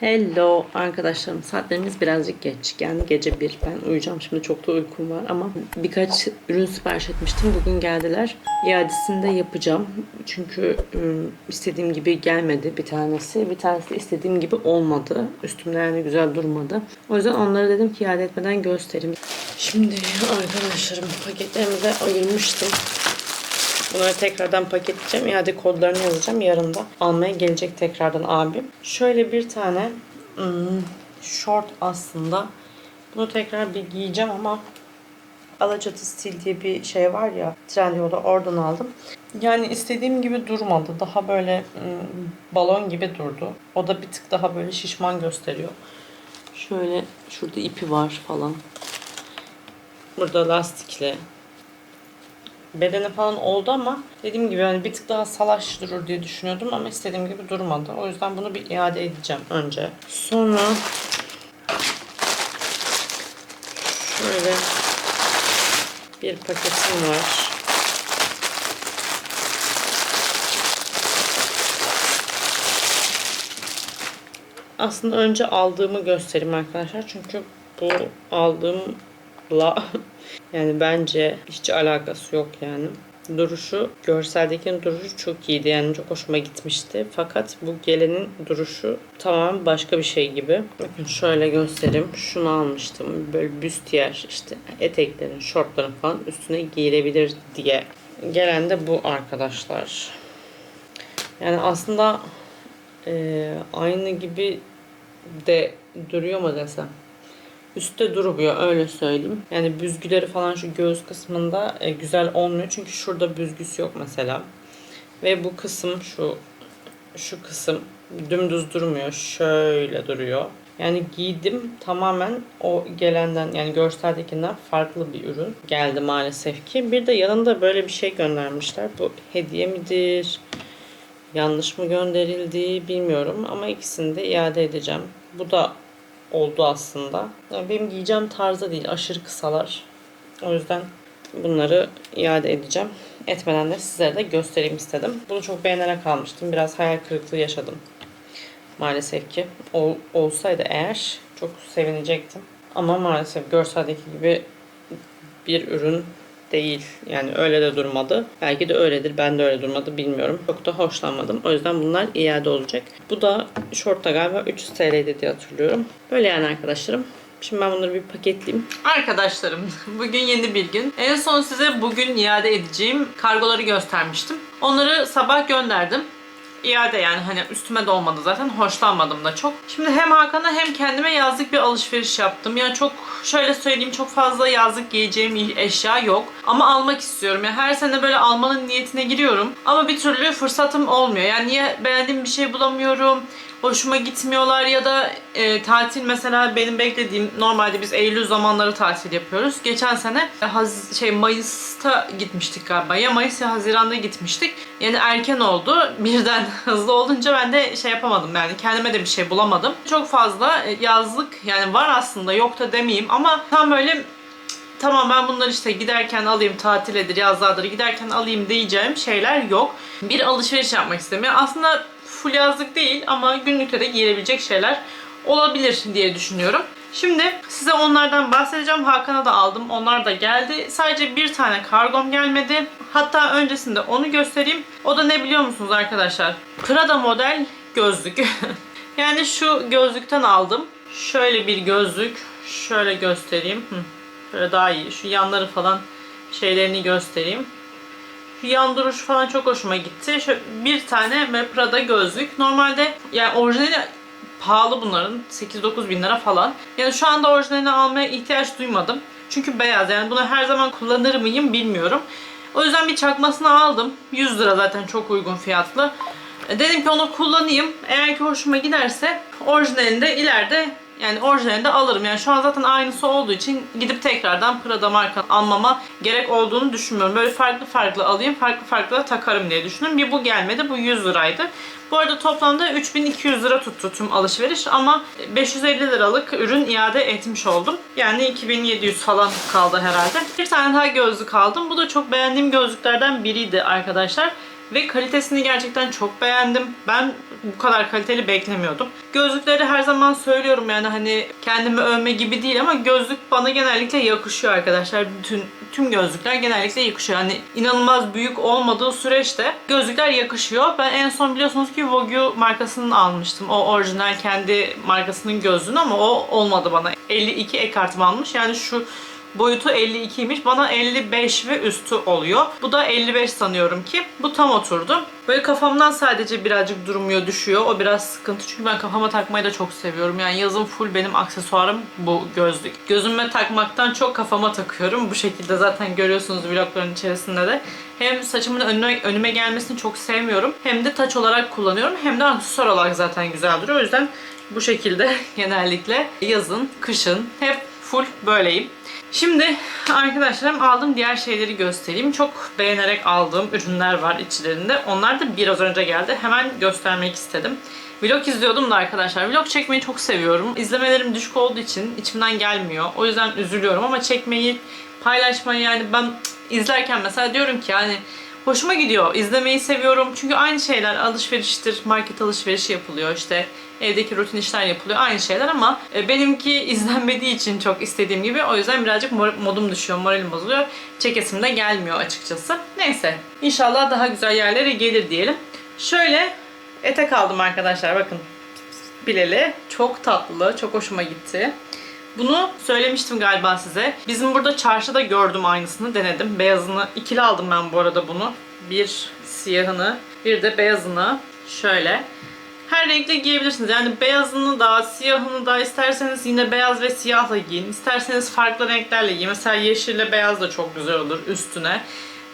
Hello arkadaşlarım. Saatlerimiz birazcık geç. Yani gece bir. Ben uyuyacağım şimdi. Çok da uykum var ama birkaç ürün sipariş etmiştim. Bugün geldiler. İadesini de yapacağım. Çünkü ım, istediğim gibi gelmedi bir tanesi. Bir tanesi istediğim gibi olmadı. Üstümde yani güzel durmadı. O yüzden onları dedim ki iade etmeden göstereyim. Şimdi arkadaşlarım paketlerimi de ayırmıştım. Bunları tekrardan paketleyeceğim. İade kodlarını yazacağım. Yarın da almaya gelecek tekrardan abim. Şöyle bir tane hmm, short aslında. Bunu tekrar bir giyeceğim ama Alaçatı stil diye bir şey var ya Trendyol'da oradan aldım. Yani istediğim gibi durmadı. Daha böyle hmm, balon gibi durdu. O da bir tık daha böyle şişman gösteriyor. Şöyle şurada ipi var falan. Burada lastikli bedeni falan oldu ama dediğim gibi hani bir tık daha salaş durur diye düşünüyordum ama istediğim gibi durmadı. O yüzden bunu bir iade edeceğim önce. Sonra şöyle bir paketim var. Aslında önce aldığımı göstereyim arkadaşlar. Çünkü bu aldığımla yani bence hiç alakası yok yani. Duruşu, görseldekinin duruşu çok iyiydi. Yani çok hoşuma gitmişti. Fakat bu gelenin duruşu tamamen başka bir şey gibi. Bakın şöyle göstereyim. Şunu almıştım. Böyle büstiyer işte eteklerin, şortların falan üstüne giyilebilir diye. Gelen de bu arkadaşlar. Yani aslında eee, aynı gibi de duruyor mu desem. Üstte durmuyor öyle söyleyeyim. Yani büzgüleri falan şu göğüs kısmında e, güzel olmuyor. Çünkü şurada büzgüsü yok mesela. Ve bu kısım şu şu kısım dümdüz durmuyor. Şöyle duruyor. Yani giydim tamamen o gelenden yani görseldekinden farklı bir ürün geldi maalesef ki. Bir de yanında böyle bir şey göndermişler. Bu hediye midir? Yanlış mı gönderildi bilmiyorum ama ikisini de iade edeceğim. Bu da oldu aslında. Yani benim giyeceğim tarzda değil. Aşırı kısalar. O yüzden bunları iade edeceğim. Etmeden de sizlere de göstereyim istedim. Bunu çok beğenerek almıştım. Biraz hayal kırıklığı yaşadım. Maalesef ki. Ol, olsaydı eğer çok sevinecektim. Ama maalesef görseldeki gibi bir ürün değil. Yani öyle de durmadı. Belki de öyledir. Ben de öyle durmadı bilmiyorum. Çok da hoşlanmadım. O yüzden bunlar iade olacak. Bu da şortta galiba 300 TL'ydi diye hatırlıyorum. Böyle yani arkadaşlarım. Şimdi ben bunları bir paketleyeyim. Arkadaşlarım bugün yeni bir gün. En son size bugün iade edeceğim kargoları göstermiştim. Onları sabah gönderdim. İade yani hani üstüme de olmadı zaten hoşlanmadım da çok. Şimdi hem Hakan'a hem kendime yazlık bir alışveriş yaptım. Yani çok şöyle söyleyeyim çok fazla yazlık giyeceğim eşya yok. Ama almak istiyorum. Yani her sene böyle almanın niyetine giriyorum. Ama bir türlü fırsatım olmuyor. Yani niye beğendiğim bir şey bulamıyorum. Hoşuma gitmiyorlar ya da e, tatil mesela benim beklediğim normalde biz Eylül zamanları tatil yapıyoruz. Geçen sene e, Haz şey Mayıs'ta gitmiştik galiba. Ya Mayıs ya Haziran'da gitmiştik. Yani erken oldu. Birden hızlı olunca ben de şey yapamadım yani kendime de bir şey bulamadım. Çok fazla e, yazlık yani var aslında yok da demeyeyim ama tam böyle tamam ben bunları işte giderken alayım tatiledir yazlardır giderken alayım diyeceğim şeyler yok. Bir alışveriş yapmak istedim. Yani aslında full yazlık değil ama günlükte de giyilebilecek şeyler olabilir diye düşünüyorum. Şimdi size onlardan bahsedeceğim. Hakan'a da aldım. Onlar da geldi. Sadece bir tane kargom gelmedi. Hatta öncesinde onu göstereyim. O da ne biliyor musunuz arkadaşlar? Prada model gözlük. yani şu gözlükten aldım. Şöyle bir gözlük. Şöyle göstereyim. Böyle daha iyi. Şu yanları falan şeylerini göstereyim. Yan duruş falan çok hoşuma gitti. Şöyle bir tane Prada gözlük. Normalde yani orijinali pahalı bunların. 8-9 bin lira falan. Yani şu anda orijinalini almaya ihtiyaç duymadım. Çünkü beyaz. Yani bunu her zaman kullanır mıyım bilmiyorum. O yüzden bir çakmasını aldım. 100 lira zaten çok uygun fiyatlı. E, Dedim ki onu kullanayım. Eğer ki hoşuma giderse orijinalini de ileride yani orijinalini de alırım. Yani şu an zaten aynısı olduğu için gidip tekrardan Prada marka almama gerek olduğunu düşünmüyorum. Böyle farklı farklı alayım, farklı farklı takarım diye düşündüm. Bir bu gelmedi. Bu 100 liraydı. Bu arada toplamda 3200 lira tuttu tüm alışveriş ama 550 liralık ürün iade etmiş oldum. Yani 2700 falan kaldı herhalde. Bir tane daha gözlük aldım. Bu da çok beğendiğim gözlüklerden biriydi arkadaşlar. Ve kalitesini gerçekten çok beğendim. Ben bu kadar kaliteli beklemiyordum. Gözlükleri her zaman söylüyorum yani hani kendimi övme gibi değil ama gözlük bana genellikle yakışıyor arkadaşlar. Bütün tüm gözlükler genellikle yakışıyor. Yani inanılmaz büyük olmadığı süreçte gözlükler yakışıyor. Ben en son biliyorsunuz ki Vogue markasının almıştım. O orijinal kendi markasının gözlüğünü ama o olmadı bana. 52 ekartım almış. Yani şu boyutu 52'ymiş. Bana 55 ve üstü oluyor. Bu da 55 sanıyorum ki. Bu tam oturdu. Böyle kafamdan sadece birazcık durmuyor, düşüyor. O biraz sıkıntı. Çünkü ben kafama takmayı da çok seviyorum. Yani yazın full benim aksesuarım bu gözlük. Gözüme takmaktan çok kafama takıyorum. Bu şekilde zaten görüyorsunuz vlogların içerisinde de. Hem saçımın önüme, önüme gelmesini çok sevmiyorum. Hem de taç olarak kullanıyorum. Hem de aksesuar olarak zaten güzel duruyor. O yüzden bu şekilde genellikle yazın, kışın hep full böyleyim. Şimdi arkadaşlarım aldığım diğer şeyleri göstereyim. Çok beğenerek aldığım ürünler var içlerinde. Onlar da biraz önce geldi. Hemen göstermek istedim. Vlog izliyordum da arkadaşlar. Vlog çekmeyi çok seviyorum. İzlemelerim düşük olduğu için içimden gelmiyor. O yüzden üzülüyorum ama çekmeyi, paylaşmayı yani ben izlerken mesela diyorum ki yani hoşuma gidiyor. İzlemeyi seviyorum. Çünkü aynı şeyler alışveriştir, market alışverişi yapılıyor. işte evdeki rutin işler yapılıyor. Aynı şeyler ama e, benimki izlenmediği için çok istediğim gibi. O yüzden birazcık modum düşüyor, moralim bozuluyor. Çekesim de gelmiyor açıkçası. Neyse. İnşallah daha güzel yerlere gelir diyelim. Şöyle etek aldım arkadaşlar. Bakın bileli. Çok tatlı. Çok hoşuma gitti. Bunu söylemiştim galiba size. Bizim burada çarşıda gördüm aynısını. Denedim. Beyazını. ikili aldım ben bu arada bunu. Bir siyahını, bir de beyazını. Şöyle. Her renkle giyebilirsiniz. Yani beyazını da, siyahını da isterseniz yine beyaz ve siyahla giyin. İsterseniz farklı renklerle giyin. Mesela yeşille beyaz da çok güzel olur üstüne.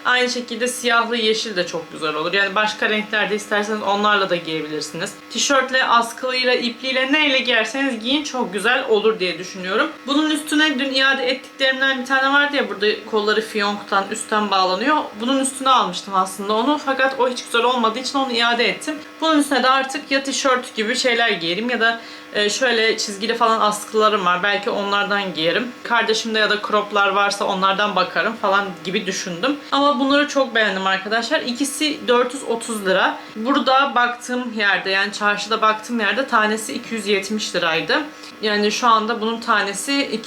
Aynı şekilde siyahlı yeşil de çok güzel olur. Yani başka renklerde isterseniz onlarla da giyebilirsiniz. Tişörtle, askılıyla, ipliyle neyle giyerseniz giyin çok güzel olur diye düşünüyorum. Bunun üstüne dün iade ettiklerimden bir tane vardı ya burada kolları fiyonktan üstten bağlanıyor. Bunun üstüne almıştım aslında onu fakat o hiç güzel olmadığı için onu iade ettim. Bunun üstüne de artık ya tişört gibi şeyler giyerim ya da e, şöyle çizgili falan askılarım var. Belki onlardan giyerim. Kardeşimde ya da croplar varsa onlardan bakarım falan gibi düşündüm. Ama bunları çok beğendim arkadaşlar. İkisi 430 lira. Burada baktığım yerde yani çarşıda baktığım yerde tanesi 270 liraydı. Yani şu anda bunun tanesi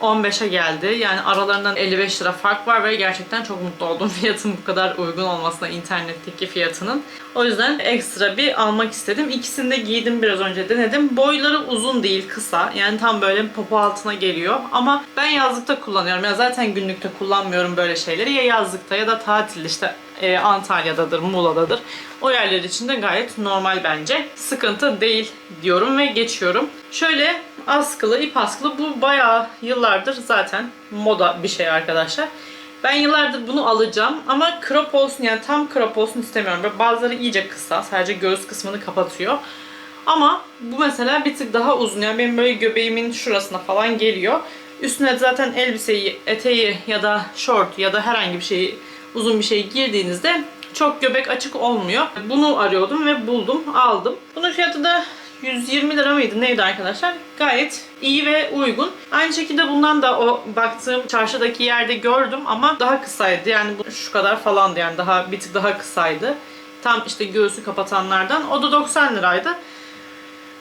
215'e geldi. Yani aralarından 55 lira fark var ve gerçekten çok mutlu oldum fiyatın bu kadar uygun olmasına internetteki fiyatının. O yüzden ekstra bir almak istedim. İkisini de giydim biraz önce denedim. Boyları uzun değil kısa. Yani tam böyle popo altına geliyor. Ama ben yazlıkta kullanıyorum. Ya zaten günlükte kullanmıyorum böyle şeyleri. Ya yazlıkta ya da tatilde işte e, Antalya'dadır, Muğla'dadır. O yerler için de gayet normal bence. Sıkıntı değil diyorum ve geçiyorum. Şöyle askılı, ip askılı. Bu bayağı yıllardır zaten moda bir şey arkadaşlar. Ben yıllardır bunu alacağım ama crop olsun yani tam crop olsun istemiyorum. Böyle bazıları iyice kısa. Sadece göğüs kısmını kapatıyor. Ama bu mesela bir tık daha uzun. Yani benim böyle göbeğimin şurasına falan geliyor. Üstüne zaten elbiseyi, eteği ya da short ya da herhangi bir şeyi uzun bir şey girdiğinizde çok göbek açık olmuyor. Bunu arıyordum ve buldum, aldım. Bunun fiyatı da 120 lira mıydı neydi arkadaşlar? Gayet iyi ve uygun. Aynı şekilde bundan da o baktığım çarşıdaki yerde gördüm ama daha kısaydı. Yani bu şu kadar falandı yani daha bir tık daha kısaydı. Tam işte göğsü kapatanlardan. O da 90 liraydı.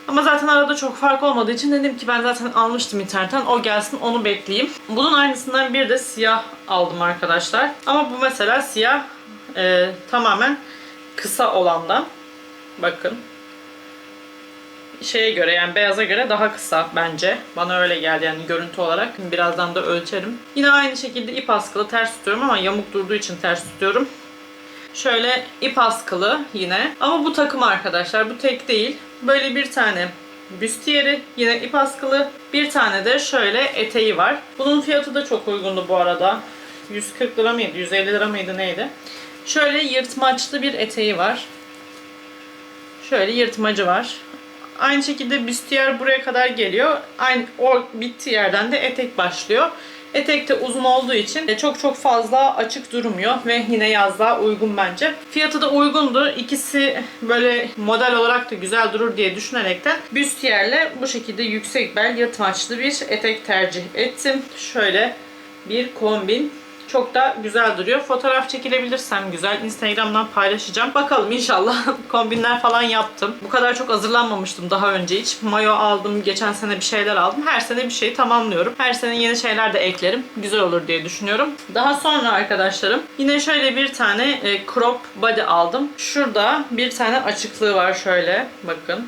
Ama zaten arada çok fark olmadığı için dedim ki ben zaten almıştım internetten. O gelsin onu bekleyeyim. Bunun aynısından bir de siyah aldım arkadaşlar. Ama bu mesela siyah e, tamamen kısa olandan. Bakın. Şeye göre yani beyaza göre daha kısa bence. Bana öyle geldi yani görüntü olarak. Birazdan da ölçerim. Yine aynı şekilde ip askılı ters tutuyorum ama yamuk durduğu için ters tutuyorum. Şöyle ip askılı yine. Ama bu takım arkadaşlar. Bu tek değil. Böyle bir tane büstiyeri yine ip askılı. Bir tane de şöyle eteği var. Bunun fiyatı da çok uygundu bu arada. 140 lira mıydı? 150 lira mıydı neydi? Şöyle yırtmaçlı bir eteği var. Şöyle yırtmacı var. Aynı şekilde büstiyer buraya kadar geliyor. Aynı o bittiği yerden de etek başlıyor. Etek de uzun olduğu için çok çok fazla açık durmuyor ve yine yazlığa uygun bence. Fiyatı da uygundu. İkisi böyle model olarak da güzel durur diye düşünerekten büstiyerle bu şekilde yüksek bel yırtmaçlı bir etek tercih ettim. Şöyle bir kombin Çok da güzel duruyor. Fotoğraf çekilebilirsem güzel. Instagram'dan paylaşacağım. Bakalım inşallah. Kombinler falan yaptım. Bu kadar çok hazırlanmamıştım daha önce hiç. Mayo aldım. Geçen sene bir şeyler aldım. Her sene bir şey tamamlıyorum. Her sene yeni şeyler de eklerim. Güzel olur diye düşünüyorum. Daha sonra arkadaşlarım yine şöyle bir tane e, crop body aldım. Şurada bir tane açıklığı var şöyle. Bakın.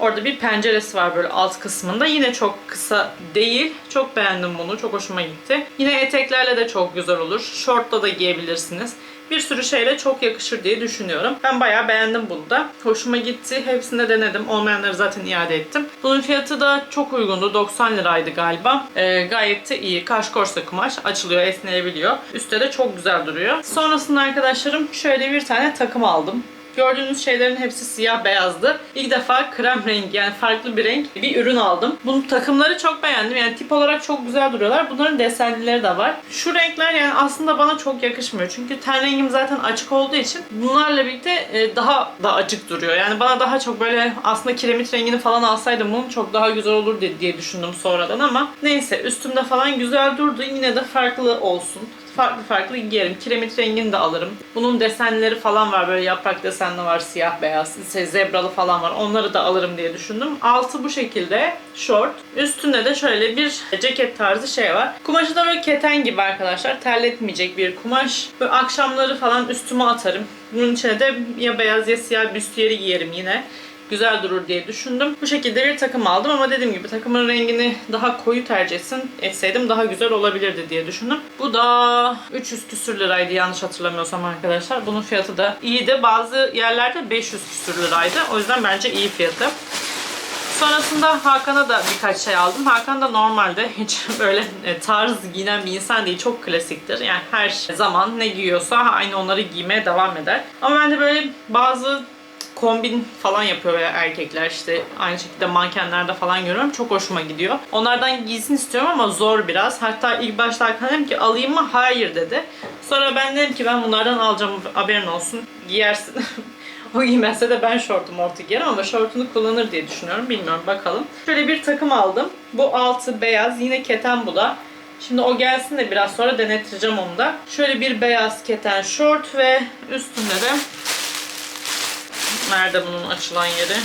Orada bir penceresi var böyle alt kısmında. Yine çok kısa değil. Çok beğendim bunu. Çok hoşuma gitti. Yine eteklerle de çok güzel olur. Şortla da giyebilirsiniz. Bir sürü şeyle çok yakışır diye düşünüyorum. Ben bayağı beğendim bunu da. Hoşuma gitti. Hepsini de denedim. Olmayanları zaten iade ettim. Bunun fiyatı da çok uygundu. 90 liraydı galiba. Ee, gayet de iyi. Kaşkorsa kumaş. Açılıyor, esneyebiliyor. Üstte de çok güzel duruyor. Sonrasında arkadaşlarım şöyle bir tane takım aldım. Gördüğünüz şeylerin hepsi siyah beyazdı. İlk defa krem rengi yani farklı bir renk bir ürün aldım. Bunun takımları çok beğendim. Yani tip olarak çok güzel duruyorlar. Bunların desenlileri de var. Şu renkler yani aslında bana çok yakışmıyor. Çünkü ten rengim zaten açık olduğu için bunlarla birlikte e, daha da açık duruyor. Yani bana daha çok böyle aslında kiremit rengini falan alsaydım bunun çok daha güzel olur diye, diye düşündüm sonradan ama neyse üstümde falan güzel durdu. Yine de farklı olsun farklı farklı giyerim. Kiremit rengini de alırım. Bunun desenleri falan var. Böyle yaprak desenli var. Siyah beyaz. Şey, zebralı falan var. Onları da alırım diye düşündüm. Altı bu şekilde. Short. Üstünde de şöyle bir ceket tarzı şey var. Kumaşı da böyle keten gibi arkadaşlar. Terletmeyecek bir kumaş. Böyle akşamları falan üstüme atarım. Bunun içine de ya beyaz ya siyah büstiyeri giyerim yine güzel durur diye düşündüm. Bu şekilde bir takım aldım ama dediğim gibi takımın rengini daha koyu tercih etsin, etseydim daha güzel olabilirdi diye düşündüm. Bu da 300 küsür liraydı yanlış hatırlamıyorsam arkadaşlar. Bunun fiyatı da iyiydi. Bazı yerlerde 500 küsür liraydı. O yüzden bence iyi fiyatı. Sonrasında Hakan'a da birkaç şey aldım. Hakan da normalde hiç böyle e, tarz giyinen bir insan değil. Çok klasiktir. Yani her zaman ne giyiyorsa aynı onları giymeye devam eder. Ama ben de böyle bazı kombin falan yapıyor böyle erkekler işte aynı şekilde mankenlerde falan görüyorum çok hoşuma gidiyor. Onlardan giysin istiyorum ama zor biraz. Hatta ilk başta Hakan dedim ki alayım mı? Hayır dedi. Sonra ben dedim ki ben bunlardan alacağım haberin olsun giyersin. o giymezse de ben şortu mortu giyerim ama şortunu kullanır diye düşünüyorum. Bilmiyorum bakalım. Şöyle bir takım aldım. Bu altı beyaz yine keten bu da. Şimdi o gelsin de biraz sonra denettireceğim onu da. Şöyle bir beyaz keten şort ve üstünde de Nerede bunun açılan yeri?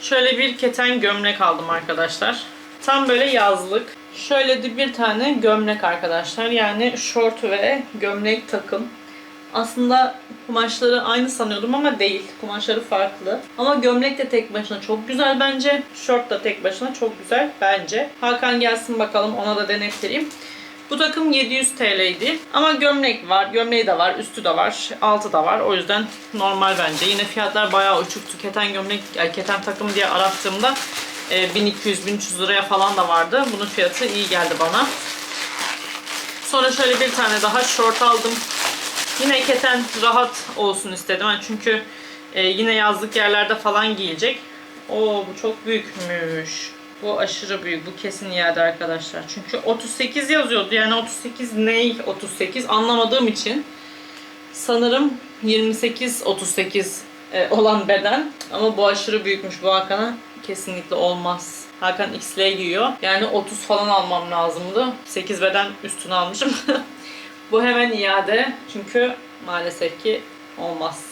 Şöyle bir keten gömlek aldım arkadaşlar. Tam böyle yazlık. Şöyle de bir tane gömlek arkadaşlar. Yani şort ve gömlek takım. Aslında kumaşları aynı sanıyordum ama değil. Kumaşları farklı. Ama gömlek de tek başına çok güzel bence. Şort da tek başına çok güzel bence. Hakan gelsin bakalım ona da denettireyim. Bu takım 700 TL'ydi. Ama gömlek var, gömleği de var, üstü de var, altı da var. O yüzden normal bence. Yine fiyatlar bayağı uçuk. Keten gömlek, yani keten takım diye arattığımda 1200-1300 liraya falan da vardı. Bunun fiyatı iyi geldi bana. Sonra şöyle bir tane daha short aldım. Yine keten rahat olsun istedim. Yani çünkü e, yine yazlık yerlerde falan giyilecek. Oo bu çok büyükmüş. Bu aşırı büyük. Bu kesin iade arkadaşlar. Çünkü 38 yazıyordu. Yani 38 ney 38 anlamadığım için sanırım 28-38 e, olan beden. Ama bu aşırı büyükmüş. Bu Hakan'a kesinlikle olmaz. Hakan XL giyiyor. Yani 30 falan almam lazımdı. 8 beden üstüne almışım. bu hemen iade. Çünkü maalesef ki olmaz.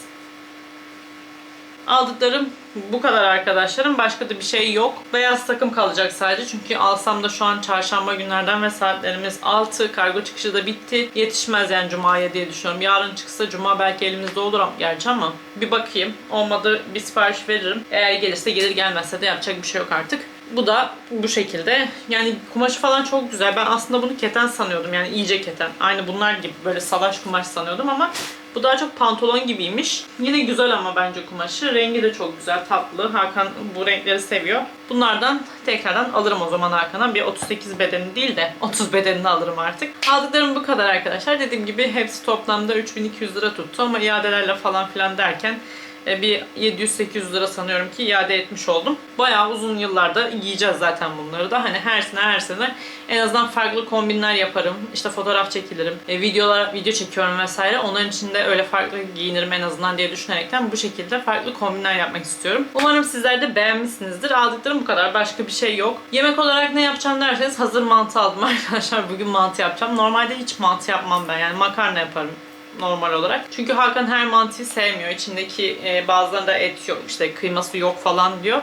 Aldıklarım bu kadar arkadaşlarım. Başka da bir şey yok. Beyaz takım kalacak sadece. Çünkü alsam da şu an çarşamba günlerden ve saatlerimiz 6. Kargo çıkışı da bitti. Yetişmez yani Cuma'ya diye düşünüyorum. Yarın çıksa Cuma belki elimizde olur ama gerçi ama bir bakayım. Olmadı bir sipariş veririm. Eğer gelirse gelir gelmezse de yapacak bir şey yok artık. Bu da bu şekilde. Yani kumaşı falan çok güzel. Ben aslında bunu keten sanıyordum. Yani iyice keten. Aynı bunlar gibi böyle salaş kumaş sanıyordum ama bu daha çok pantolon gibiymiş. Yine güzel ama bence kumaşı. Rengi de çok güzel, tatlı. Hakan bu renkleri seviyor. Bunlardan tekrardan alırım o zaman Hakan'a. Bir 38 bedeni değil de 30 bedenini alırım artık. Aldıklarım bu kadar arkadaşlar. Dediğim gibi hepsi toplamda 3200 lira tuttu ama iadelerle falan filan derken bir 700-800 lira sanıyorum ki iade etmiş oldum. Bayağı uzun yıllarda giyeceğiz zaten bunları da. Hani her sene her sene en azından farklı kombinler yaparım. İşte fotoğraf çekilirim. E, videolar, video çekiyorum vesaire. Onların içinde öyle farklı giyinirim en azından diye düşünerekten bu şekilde farklı kombinler yapmak istiyorum. Umarım sizler de beğenmişsinizdir. Aldıklarım bu kadar. Başka bir şey yok. Yemek olarak ne yapacağım derseniz hazır mantı aldım arkadaşlar. Bugün mantı yapacağım. Normalde hiç mantı yapmam ben. Yani makarna yaparım normal olarak. Çünkü Hakan her mantıyı sevmiyor. İçindeki e, bazılarında et yok, işte kıyması yok falan diyor.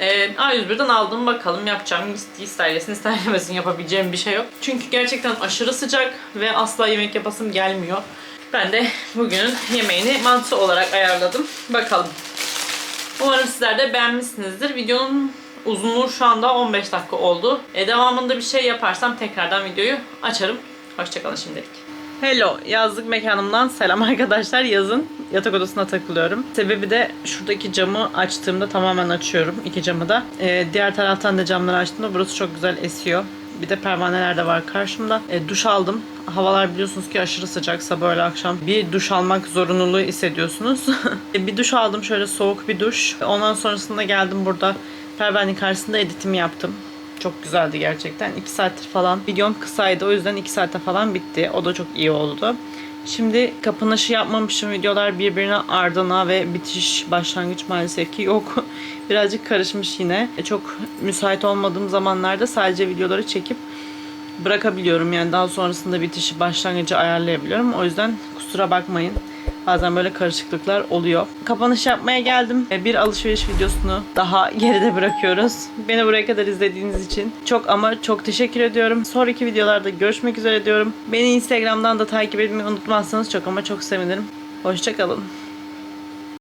E, A101'den aldım bakalım yapacağım. İster yesin yapabileceğim bir şey yok. Çünkü gerçekten aşırı sıcak ve asla yemek yapasım gelmiyor. Ben de bugünün yemeğini mantı olarak ayarladım. Bakalım. Umarım sizler de beğenmişsinizdir. Videonun uzunluğu şu anda 15 dakika oldu. E, devamında bir şey yaparsam tekrardan videoyu açarım. Hoşçakalın şimdilik. Hello, yazlık mekanımdan selam arkadaşlar. Yazın yatak odasına takılıyorum. Sebebi de şuradaki camı açtığımda tamamen açıyorum. iki camı da. Ee, diğer taraftan da camları açtığımda burası çok güzel esiyor. Bir de pervaneler de var karşımda. E, duş aldım. Havalar biliyorsunuz ki aşırı sıcaksa böyle akşam bir duş almak zorunluluğu hissediyorsunuz. E, bir duş aldım şöyle soğuk bir duş. Ondan sonrasında geldim burada pervanenin karşısında editimi yaptım. Çok güzeldi gerçekten. 2 saattir falan. Videom kısaydı o yüzden 2 saate falan bitti. O da çok iyi oldu. Şimdi kapanışı yapmamışım. Videolar birbirine ardına ve bitiş başlangıç maalesef ki yok. Birazcık karışmış yine. E, Çok müsait olmadığım zamanlarda sadece videoları çekip bırakabiliyorum. Yani daha sonrasında bitişi başlangıcı ayarlayabiliyorum. O yüzden kusura bakmayın. Bazen böyle karışıklıklar oluyor. Kapanış yapmaya geldim. E, Bir alışveriş videosunu daha geride bırakıyoruz. Beni buraya kadar izlediğiniz için çok ama çok teşekkür ediyorum. Sonraki videolarda görüşmek üzere diyorum. Beni Instagram'dan da takip etmeyi unutmazsanız çok ama çok sevinirim. Hoşçakalın.